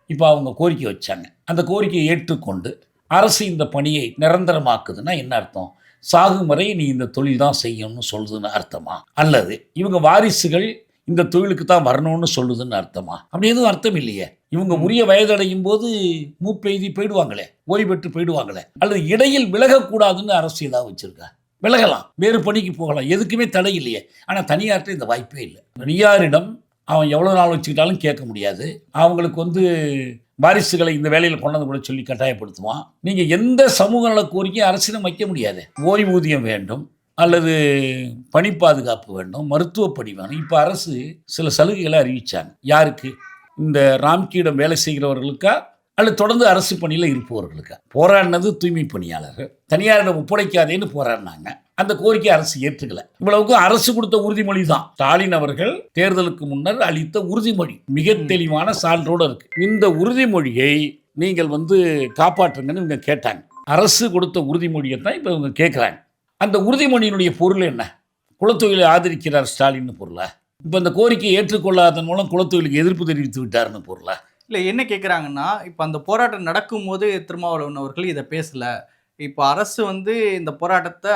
இப்போ அவங்க கோரிக்கை வச்சாங்க. அந்த கோரிக்கையை ஏற்றுக்கொண்டு அரசு இந்த பணியை நிரந்தரமாக்குதுன்னா என்ன அர்த்தம்? சாகும் வரை நீ இந்த தொழில் தான் செய்யணும்னு சொல்லுதுன்னு அர்த்தமா? அல்லது இவங்க வாரிசுகள் இந்த தொழிலுக்கு தான் வரணும்னு சொல்லுதுன்னு அர்த்தமா? அப்படி எதுவும் அர்த்தம் இல்லையே. இவங்க உரிய வயதடையும் போது மூப்பெய்தி போயிடுவாங்களே ஓய்வு பெற்று போயிடுவாங்களே. அல்லது இடையில் விலகக்கூடாதுன்னு அரசு ஏதாவது வச்சுருக்கா? விலகலாம். வேறு பணிக்கு போகலாம். எதுக்குமே தடை இல்லையே. ஆனால் தனியார்கிட்ட இந்த வாய்ப்பே இல்லை. தனியாரிடம் அவன் எவ்வளோ நாள் வச்சுக்கிட்டாலும் கேட்க முடியாது. அவங்களுக்கு வந்து வாரிசுகளை இந்த வேலையில் கொண்டாந்து கூட சொல்லி கட்டாயப்படுத்துவான். நீங்கள் எந்த சமூக நல கோரிக்கையும் அரசிடம் வைக்க முடியாது. ஓய்வூதியம் வேண்டும் அல்லது பணி பாதுகாப்பு வேண்டும் மருத்துவ பணி வேணும். இப்போ அரசு சில சலுகைகளை அறிவித்தாங்க யாருக்கு? இந்த ராம்கியிடம் வேலை செய்கிறவர்களுக்கா? அல்லது தொடர்ந்து அரசு பணியில் இருப்பவர்களுக்கா. போராடினது தூய்மை பணியாளர்கள். தனியாரிடம் ஒப்படைக்காதேன்னு போராடினாங்க. அந்த கோரிக்கை அரசு ஏற்றுக்கல. இவ்வளவுக்கு அரசு கொடுத்த உறுதிமொழி தான். ஸ்டாலின் அவர்கள் தேர்தலுக்கு முன்னர் அளித்த உறுதிமொழி. மிக தெளிவான சான்றோடு இருக்கு. இந்த உறுதிமொழியை நீங்கள் வந்து காப்பாற்றுங்கன்னு இவங்க கேட்டாங்க. அரசு கொடுத்த உறுதிமொழியை தான் இப்போ இவங்க கேட்குறாங்க அந்த உறுதிமொழியினுடைய பொருள் என்ன? குலத்தொழிலை ஆதரிக்கிறார் ஸ்டாலின் பொருளா? இப்போ இந்த கோரிக்கையை ஏற்றுக்கொள்ளாதன் மூலம் குலத்தொழிலுக்கு எதிர்ப்பு தெரிவித்து விட்டார்னு பொருளா? இல்லை என்ன கேட்குறாங்கன்னா இப்போ அந்த போராட்டம் நடக்கும்போது திருமாவளவன் அவர்கள் இதை பேசல. இப்போ அரசு வந்து இந்த போராட்டத்தை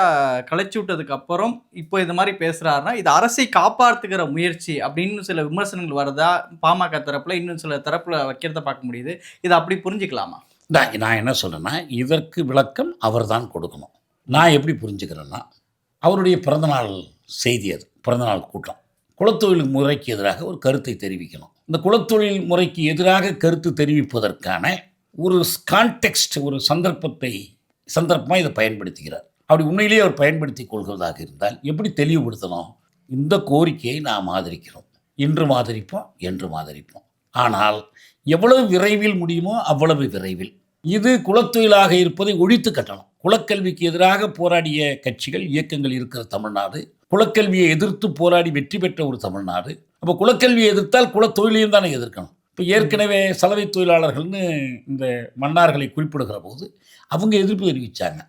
கலைச்சி விட்டதுக்கு அப்புறம் இப்போ இது மாதிரி பேசுகிறாருன்னா இது அரசை காப்பாற்றுக்கிற முயற்சி அப்படின்னு சில விமர்சனங்கள் வருதா? பாமக தரப்பில் இன்னும் சில தரப்பில் வைக்கிறத பார்க்க முடியுது. இதை அப்படி புரிஞ்சுக்கலாமா? நான் நான் என்ன சொல்கிறேன்னா இதற்கு விளக்கம் அவர் தான் கொடுக்கணும். நான் எப்படி புரிஞ்சுக்கிறேன்னா அவருடைய பிறந்தநாள் செய்தி அது பிறந்தநாள் கூட்டம். குலத்தொழில் முறைக்கு எதிராக ஒரு கருத்தை தெரிவிக்கணும். இந்த குலத்தொழில் முறைக்கு எதிராக கருத்து தெரிவிப்பதற்கான ஒரு கான்டெக்ஸ்ட் ஒரு சந்தர்ப்பத்தை சந்தர்ப்பமாக இதை பயன்படுத்துகிறார். அப்படி உண்மையிலேயே அவர் பயன்படுத்தி கொள்கிறதாக இருந்தால் எப்படி தெளிவுபடுத்தணும் இந்த கோரிக்கையை நாம் ஆதரிக்கிறோம். இன்று மாதிரிப்போம் என்று மாதிரிப்போம் ஆனால் எவ்வளவு விரைவில் முடியுமோ அவ்வளவு விரைவில். இது குலத்தொழிலாக இருப்பதை ஒழித்து கட்டணும். குலக்கல்விக்கு எதிராக போராடிய கட்சிகள் இயக்கங்கள் இருக்கிற தமிழ்நாடு. குலக்கல்வியை எதிர்த்து போராடி வெற்றி பெற்ற ஒரு தமிழ்நாடு. அப்போ குலக்கல்வியை எதிர்த்தால் குலத்தொழிலையும் தானே எதிர்க்கணும். இப்போ ஏற்கனவே சலவை தொழிலாளர்கள்னு இந்த மன்னார்களை குறிப்பிடுகிற போது அவங்க எதிர்ப்பு தெரிவித்தாங்க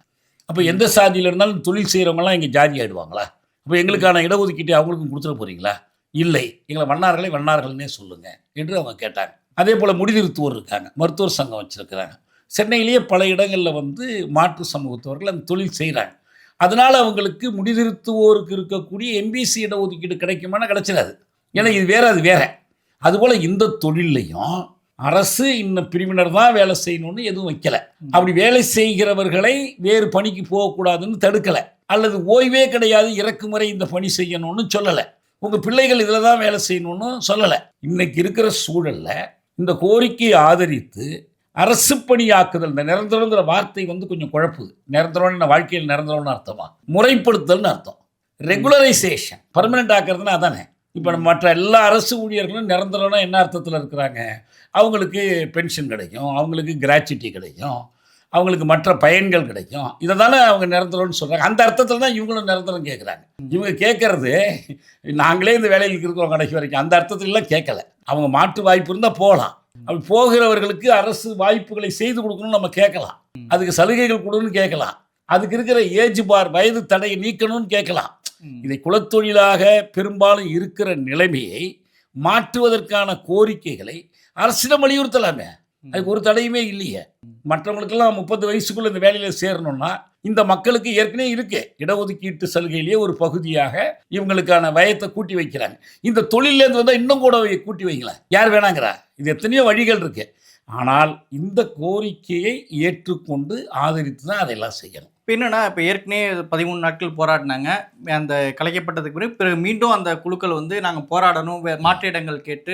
அப்போ எந்த சாதியில் இருந்தாலும் தொழில் செய்கிறவங்களாம் இங்கே ஜாதி ஆகிடுவாங்களா அப்போ எங்களுக்கான இடஒதுக்கீட்டை அவங்களுக்கும் கொடுத்துட போகிறீங்களா இல்லை. எங்களை வண்ணார்களை வண்ணார்கள்னே சொல்லுங்கள் என்று அவங்க கேட்டாங்க. அதே போல் முடிதிருத்துவோர் இருக்காங்க. மருத்துவர் சங்கம் வச்சுருக்கிறாங்க. சென்னையிலேயே பல இடங்களில் வந்து மாற்று சமூகத்தவர்கள் அந்த தொழில் செய்கிறாங்க அதனால் அவங்களுக்கு முடிதிருத்துவோருக்கு இருக்கக்கூடிய எம்பிசி இடஒதுக்கீடு கிடைக்குமானா கிடைச்சிடாது ஏன்னா இது வேற அது வேற. அதுபோல் இந்த தொழிலையும் அரசு இந்த பிரிவினர் தான் வேலை செய்யணும்னு எதுவும் வைக்கல. அப்படி வேலை செய்கிறவர்களை வேறு பணிக்கு போகக்கூடாதுன்னு தடுக்கலை. அல்லது ஓய்வே கிடையாது இறக்குமுறை இந்த பணி செய்யணும்னு சொல்லலை. உங்கள் பிள்ளைகள் இதில் தான் வேலை செய்யணும்னு சொல்லலை. இன்னைக்கு இருக்கிற சூழலில் இந்த கோரிக்கையை ஆதரித்து அரசு பணியாக்குதல். இந்த நிரந்தரங்கிற வார்த்தை வந்து கொஞ்சம் குழப்புது நிரந்தரம்னு வாழ்க்கையில் நிரந்தரம்னு அர்த்தமா? முறைப்படுத்தல்னு அர்த்தம். ரெகுலரைசேஷன். பர்மனெண்ட் ஆக்குறதுனா அதானே? இப்போ நம்ம மற்ற எல்லா அரசு ஊழியர்களும் நிரந்தரம்னா என்ன அர்த்தத்தில் இருக்கிறாங்க? அவங்களுக்கு பென்ஷன் கிடைக்கும் அவங்களுக்கு கிராச்சுட்டி கிடைக்கும் அவங்களுக்கு மற்ற பயன்கள் கிடைக்கும். இதை தானே அவங்க நிரந்தரம்னு சொல்கிறாங்க அந்த அர்த்தத்தில் தான் இவங்களும் நிரந்தரம் கேட்குறாங்க இவங்க கேட்குறது நாங்களே இந்த வேலையில் இருக்கிறோம் கடைசி வரைக்கும். அந்த அர்த்தத்திலலாம் கேட்கல அவங்க மாற்று வாய்ப்பு இருந்தால் போகலாம் அப்படி போகிறவர்களுக்கு அரசு வாய்ப்புகளை செய்து கொடுக்கணும்னு நம்ம கேட்கலாம். அதுக்கு சலுகைகள் கொடுன்னு கேட்கலாம். அதுக்கு இருக்கிற ஏஜ் பார் வயது தடையை நீக்கணும்னு கேட்கலாம். இதை குலத்தொழிலாக பெரும்பாலும் இருக்கிற நிலைமையை மாற்றுவதற்கான கோரிக்கைகளை அரசிடம் வலியுறுத்தலாமே. அதுக்கு ஒரு தடையுமே இல்லையே. மற்றவங்களுக்கெல்லாம் முப்பது வயசுக்குள்ள இந்த வேலையில் சேரணும்னா இந்த மக்களுக்கு ஏற்கனவே இருக்கு. இடஒதுக்கீட்டு சலுகையிலேயே ஒரு பகுதியாக இவங்களுக்கான வயத்தை கூட்டி வைக்கிறாங்க. இந்த தொழிலேருந்து வந்தால் இன்னும் கூட கூட்டி வைங்களேன் யார் வேணாங்கிறா? இது எத்தனையோ வழிகள் இருக்கு. ஆனால் இந்த கோரிக்கையை ஏற்றுக்கொண்டு ஆதரித்து தான் அதெல்லாம் செய்யணும். இப்போ என்னன்னா இப்போ ஏற்கனவே பதிமூணு நாட்கள் போராடினாங்க. அந்த கலைக்கப்பட்டதுக்கு பிறகு பிறகு மீண்டும் அந்த குழுக்கள் வந்து நாங்கள் போராடணும் மாற்று இடங்கள் கேட்டு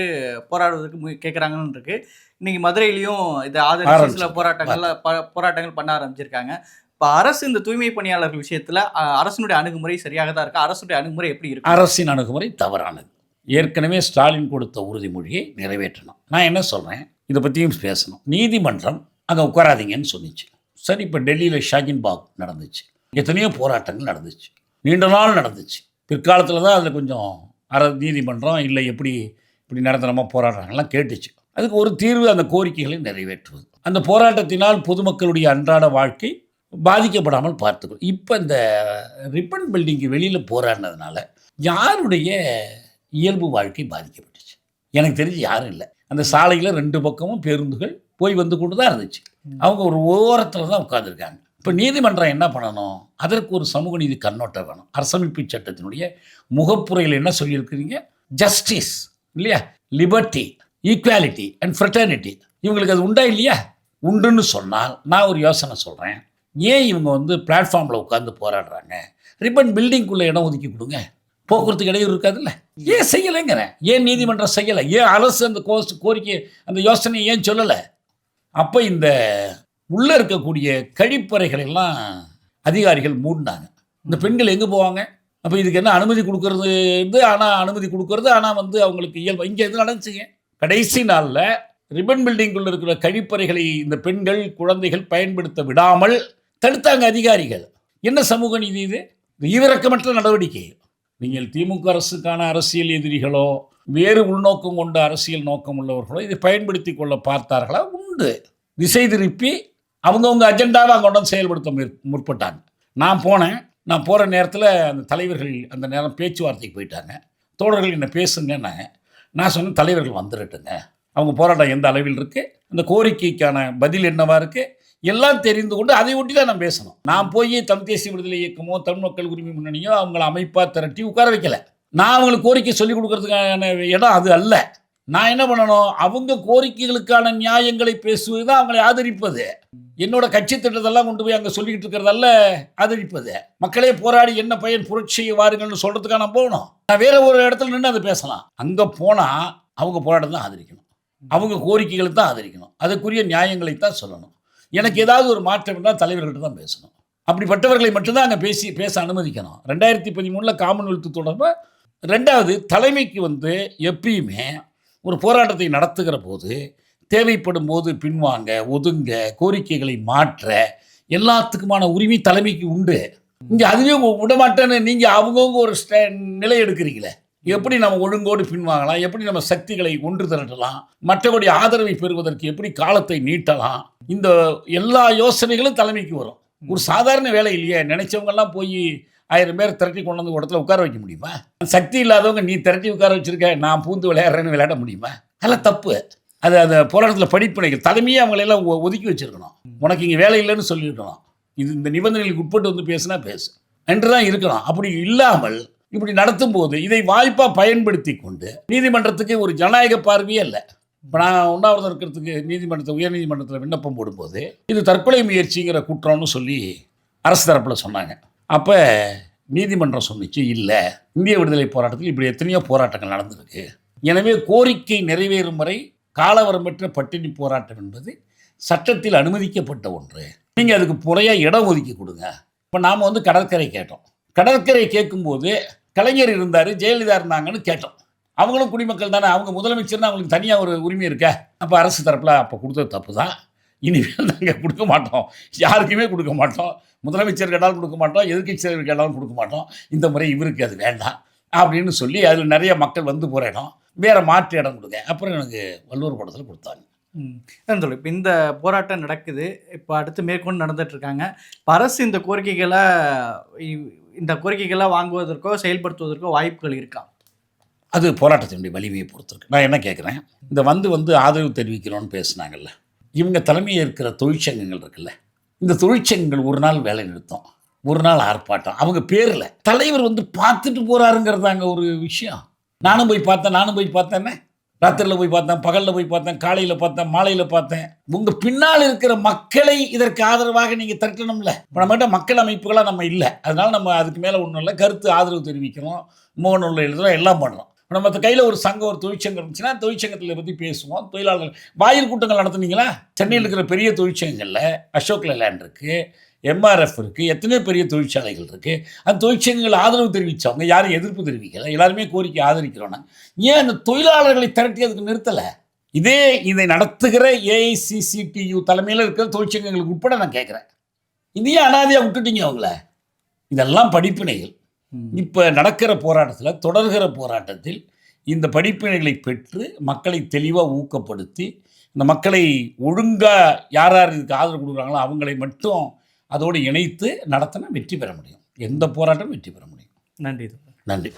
போராடுவதற்கு மு- கேட்குறாங்கன்னு இருக்கு. இன்னைக்கு மதுரையிலையும் இதை ஆதரிச்சு சில ஆரம்பிச்சிருக்காங்க. போராட்டங்கள்ல ப- போராட்டங்கள் பண்ண ஆரம்பிச்சிருக்காங்க. இப்போ அரசு இந்த தூய்மை பணியாளர்கள் விஷயத்தில் அரசினுடைய அணுகுமுறை சரியாக தான் இருக்கு? அரசுடைய அணுகுமுறை எப்படி இருக்கு? அரசின் அணுகுமுறை தவறானது. ஏற்கனவே ஸ்டாலின் கொடுத்த உறுதிமொழியை நிறைவேற்றணும். நான் என்ன சொல்கிறேன் இதை பற்றியும் பேசணும். நீதிமன்றம் அங்கே உட்காராதீங்கன்னு சொன்னிச்சு. சரி இப்போ டெல்லியில் ஷாகின் பாக் நடந்துச்சு. எத்தனையோ போராட்டங்கள் நடந்துச்சு. நீண்ட நாள் நடந்துச்சு. பிற்காலத்தில் தான் அதில் கொஞ்சம் அர நீதிமன்றம் இல்லை எப்படி இப்படி நிரந்தரமாக போராடுறாங்கலாம் கேட்டுச்சு. அதுக்கு ஒரு தீர்வு அந்த கோரிக்கைகளை நிறைவேற்றுவது. அந்த போராட்டத்தினால் பொதுமக்களுடைய அன்றாட வாழ்க்கை பாதிக்கப்படாமல் பார்த்துக்கணும் இப்போ இந்த ரிப்பன் பில்டிங்கு வெளியில் போராடினதுனால யாருடைய இயல்பு வாழ்க்கை பாதிக்கப்பட்டுச்சு? எனக்கு தெரிஞ்சு யாரும் இல்லை. அந்த சாலையில் ரெண்டு பக்கமும் பேருந்துகள் போய் வந்து கொண்டு தான் இருந்துச்சு. அவங்க ஒரு ஓரத்தில் தான் உட்காந்துருக்காங்க இப்போ நீதிமன்றம் என்ன பண்ணணும்? அதற்கு ஒரு சமூக நீதி கண்ணோட்டம் வேணும். அரசமைப்பு சட்டத்தினுடைய முகப்புரையில் என்ன சொல்லியிருக்கிறீங்க? ஜஸ்டிஸ் இல்லையா? லிபர்ட்டி ஈக்குவாலிட்டி அண்ட் ஃப்ரெட்டர்னிட்டி இவங்களுக்கு அது உண்டா இல்லையா? உண்டுன்னு சொன்னால் நான் ஒரு யோசனை சொல்கிறேன் ஏன் இவங்க வந்து பிளாட்ஃபார்மில் உட்காந்து போராடுறாங்க? ரிப்பன் பில்டிங்குள்ளே இடம் ஒதுக்கி கொடுங்க. போக்குவரத்துக்கு இடையூறு இருக்காதுல்ல? ஏன் செய்யலைங்கிறேன் ஏன் நீதிமன்றம் செய்யலை? ஏன் அரசு அந்த கோஸ் கோரிக்கை அந்த யோசனையை ஏன் சொல்லலை? அப்போ இந்த உள்ளே இருக்கக்கூடிய கழிப்பறைகளெல்லாம் அதிகாரிகள் மூடினாங்க. இந்த பெண்கள் எங்கே போவாங்க? அப்போ இதுக்கு என்ன அனுமதி கொடுக்கறது இது? ஆனால் அனுமதி கொடுக்கறது ஆனால் வந்து அவங்களுக்கு இயல்பு. இங்கே எது நடந்துச்சுங்க? கடைசி நாளில் ரிப்பன் பில்டிங்குள்ள இருக்கிற கழிப்பறைகளை இந்த பெண்கள் குழந்தைகள் பயன்படுத்த விடாமல் தடுத்தாங்க அதிகாரிகள். என்ன சமூக நீதி இது? ஈவிரக்கமற்ற நடவடிக்கை. நீங்கள் திமுக அரசுக்கான அரசியல் எதிரிகளோ வேறு உள்நோக்கம் கொண்ட அரசியல் நோக்கம் உள்ளவர்களோ இதை பயன்படுத்தி கொள்ள பார்த்தார்களா? உண்டு. திசை திருப்பி அவங்கவுங்க அஜெண்டாவை அங்கே கொண்டு வந்து செயல்படுத்த முற்பட்டாங்க. நான் போனேன். நான் போகிற நேரத்தில் அந்த தலைவர்கள் அந்த நேரம் பேச்சுவார்த்தைக்கு போயிட்டாங்க. தோழர்கள் என்னை பேசுங்கன்னாங்க நான் சொன்னேன் தலைவர்கள் வந்துடட்டுங்க அவங்க போராட்டம் எந்த அளவில் இருக்குது அந்த கோரிக்கைக்கான பதில் என்னவாக இருக்குது எல்லாம் தெரிந்து கொண்டு அதை ஒட்டி தான் நான் பேசணும். நான் போய் தமிழ் தேசிய விடுதலை இயக்கமோ தமிழ் மக்கள் உரிமை முன்னணியோ அவங்கள அமைப்பாக திரட்டி உட்கார வைக்கல. நான் அவங்களுக்கு கோரிக்கை சொல்லிக் கொடுக்கறதுக்கான இடம் அது அல்ல. நான் என்ன பண்ணணும்? அவங்க கோரிக்கைகளுக்கான நியாயங்களை பேசுவது தான் அவங்களை ஆதரிப்பது. என்னோட கட்சி திட்டத்தெல்லாம் கொண்டு போய் அங்கே சொல்லிக்கிட்டு இருக்கிறதல்ல ஆதரிப்பது. மக்களே போராடி என்ன பயன் புரட்சியை வாருங்கள்னு சொல்கிறதுக்காக நான் போகணும். நான் வேற ஒரு இடத்துல நின்று அதை பேசலாம். அங்கே போனால் அவங்க போராட்டம் தான் ஆதரிக்கணும். அவங்க கோரிக்கைகளை தான் ஆதரிக்கணும். அதுக்குரிய நியாயங்களை தான் சொல்லணும். எனக்கு ஏதாவது ஒரு மாற்றம் இருந்தால் தலைவர்கள்ட்ட தான் பேசணும். அப்படிப்பட்டவர்களை மட்டும்தான் அங்கே பேசி பேச அனுமதிக்கணும். ரெண்டாயிரத்தி பதிமூணில் காமன்வெல்த் தொடர்பாக ரெண்டாவது தலைமைக்கு வந்து எப்பயுமே ஒரு போராட்டத்தை நடத்துகிற போது தேவைப்படும் போது பின்வாங்க ஒதுங்க கோரிக்கைகளை மாற்ற எல்லாத்துக்குமான உரிமை தலைமைக்கு உண்டு. இங்கே அதுவே உ- விடமாட்டேன்னு நீங்கள் அவங்கவுங்க ஒரு ஸ்டே நிலை எடுக்கிறீங்களே. எப்படி நம்ம ஒழுங்கோடு பின்வாங்கலாம்? எப்படி நம்ம சக்திகளை ஒன்று திரட்டலாம்? மற்றபடி ஆதரவை பெறுவதற்கு எப்படி காலத்தை நீட்டலாம்? இந்த எல்லா யோசனைகளும் தலைமைக்கு வரும். ஒரு சாதாரண வேலை இல்லையே. நினைச்சவங்கெல்லாம் போய் ஆயிரம் பேர் திரட்டி கொண்டு வந்து இடத்துல உட்கார வைக்க முடியுமா? சக்தி இல்லாதவங்க நீ திரட்டி உட்கார வச்சிருக்க நான் பூந்து விளையாடுறேன்னு விளையாட முடியுமா? அதெல்லாம் தப்பு. அது அந்த போராட்டத்தில் படிப்பினைகள் தலைமையே அவங்களெல்லாம் ஒதுக்கி வச்சிருக்கணும். உனக்கு இங்கே வேலை இல்லைன்னு சொல்லியிருக்கணும். இது இந்த நிபந்தனைகளுக்கு உட்பட்டு வந்து பேசினா பேசு. என்று தான் இருக்கணும். அப்படி இல்லாமல் இப்படி நடத்தும் போது இதை வாய்ப்பாக பயன்படுத்தி கொண்டு நீதிமன்றத்துக்கு ஒரு ஜனநாயக பார்வையே இல்லை. இப்போ நான் உண்ணாவிரதம் இருக்கிறதுக்கு நீதிமன்றத்தை உயர்நீதிமன்றத்தில் விண்ணப்பம் போடும்போது இது தற்கொலை முயற்சிங்கிற குற்றம்னு சொல்லி அரசு தரப்பில் சொன்னாங்க. அப்போ நீதிமன்றம் சொன்னிச்சு இல்லை இந்திய விடுதலை போராட்டத்தில் இப்படி எத்தனையோ போராட்டங்கள் நடந்திருக்கு. எனவே கோரிக்கை நிறைவேறும் வரை காலவரம்பற்ற பட்டினி போராட்டம் என்பது சட்டத்தில் அனுமதிக்கப்பட்ட ஒன்று. நீங்கள் அதுக்கு முறையாக இடம் ஒதுக்கி கொடுங்க. இப்போ நாம் வந்து கடற்கரை கேட்டோம். கடற்கரை கேட்கும்போது கலைஞர் இருந்தார் ஜெயலலிதா இருந்தாங்கன்னு கேட்டோம். அவங்களும் குடிமக்கள் தானே அவங்க முதலமைச்சர்னா அவங்களுக்கு தனியாக ஒரு உரிமை இருக்கா. அப்போ அரசு தரப்பில் அப்போ கொடுத்தது தப்பு தான். இனிமேல் நாங்கள் கொடுக்க மாட்டோம். யாருக்குமே கொடுக்க மாட்டோம். முதலமைச்சர் கேட்டாலும் கொடுக்க மாட்டோம். எதிர்க்கட்சி தலைவர் கேட்டாலும் கொடுக்க மாட்டோம். இந்த முறை இவருக்கு அது வேண்டாம் அப்படின்னு சொல்லி அதில் நிறைய மக்கள் வந்து போகிற இடம். வேறு மாற்று இடம் கொடுங்க. அப்புறம் எனக்கு வல்லூர் படத்தில் கொடுத்தாங்க. ம். அதான் இப்போ இந்த போராட்டம் நடக்குது. இப்போ அடுத்து மேற்கொண்டு நடந்துட்டு இருக்காங்க. அரசு இந்த கோரிக்கைகளை இந்த கோரிக்கைகளை வாங்குவதற்கோ செயல்படுத்துவதற்கோ வாய்ப்புகள் இருக்கா? அது போராட்டத்தினுடைய வலிமையை பொறுத்திருக்கு. நான் என்ன கேட்குறேன்? இந்த வந்து வந்து ஆதரவு தெரிவிக்கிறோன்னு பேசுனாங்கல்ல. இவங்க தலைமையில் இருக்கிற தொழிற்சங்கங்கள் இருக்குல்ல. இந்த தொழிற்சங்கங்கள் ஒரு நாள் வேலை நிறுத்தம் ஒரு நாள் ஆர்ப்பாட்டம். அவங்க பேரில் தலைவர் வந்து பார்த்துட்டு போகிறாருங்கிறதாங்க ஒரு விஷயம். நானும் போய் பார்த்தேன் நானும் போய் பார்த்தேன்னே ராத்திரியில் போய் பார்த்தேன் பகலில் போய் பார்த்தேன் காலையில் பார்த்தேன் மாலையில் பார்த்தேன். உங்கள் பின்னால் இருக்கிற மக்களை இதற்கு ஆதரவாக நீங்கள் தற்கணும்ல இப்போ நம்மகிட்ட மக்கள் அமைப்புகளாக நம்ம இல்லை. அதனால் நம்ம அதுக்கு மேலே ஒன்றும் இல்லை. கருத்து ஆதரவு தெரிவிக்கிறோம் முகநூலில் எழுதுகிறோம் எல்லாம் பண்ணுறோம் நம்ம கையில் ஒரு சங்கம் ஒரு தொழிற்சங்கம் இருந்துச்சுன்னா தொழிற்சங்கத்தில் பற்றி பேசுவோம். தொழிலாளர்கள் வாயில் கூட்டங்கள் நடத்துனீங்களா? சென்னையில் இருக்கிற பெரிய தொழிற்சங்கங்களில் அசோக் லேண்ட் இருக்குது எம்ஆர்எஃப் இருக்குது எத்தனையோ பெரிய தொழிற்சாலைகள் இருக்குது அந்த தொழிற்சங்கங்கள் ஆதரவு தெரிவித்தவங்க யாரும் எதிர்ப்பு தெரிவிக்கலை. எல்லாருமே கோரிக்கை ஆதரிக்கிறோன்னா ஏன் அந்த தொழிலாளர்களை திரட்டி அதுக்கு நிறுத்தலை? இதே இதை நடத்துகிற ஏஐசிசிடியு தலைமையில் இருக்கிற தொழிற்சங்கங்களுக்கு உட்பட நான் கேட்குறேன் இதையே அனாதையாக விட்டுட்டீங்க அவங்கள. இதெல்லாம் படிப்பினைகள். இப்போ நடக்கிற போராட்டத்தில் தொடர்கிற போராட்டத்தில் இந்த படிப்பினைகளை பெற்று மக்களை தெளிவாக ஊக்கப்படுத்தி இந்த மக்களை ஒழுங்காக யார் யார் இதுக்கு ஆதரவு கொடுக்குறாங்களோ அவங்களை மட்டும் அதோடு இணைத்து நடத்தினா வெற்றி பெற முடியும். எந்த போராட்டமும் வெற்றி பெற முடியும். நன்றி நன்றி.